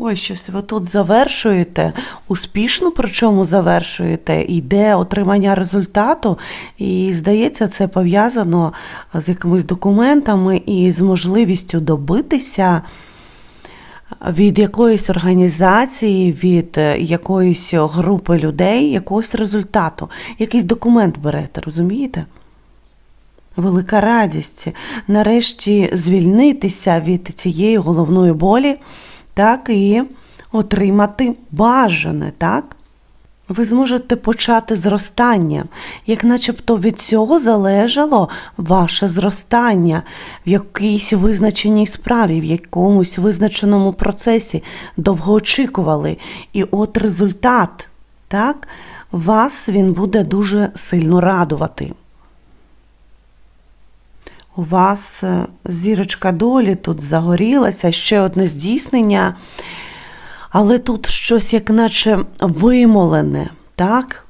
Ой, щось ви тут завершуєте, успішно причому завершуєте, йде отримання результату, і здається, це пов'язано з якимись документами і з можливістю добитися від якоїсь організації, від е, якоїсь групи людей, якогось результату. Якийсь документ берете, розумієте? Велика радість нарешті звільнитися від цієї головної болі, так і отримати бажане, так? Ви зможете почати зростання, як начебто від цього залежало ваше зростання в якійсь визначеній справі, в якомусь визначеному процесі, довго очікували. І от результат, так, вас він буде дуже сильно радувати. У вас е, зірочка долі тут загорілася, ще одне здійснення, але тут щось як наче вимолене, так?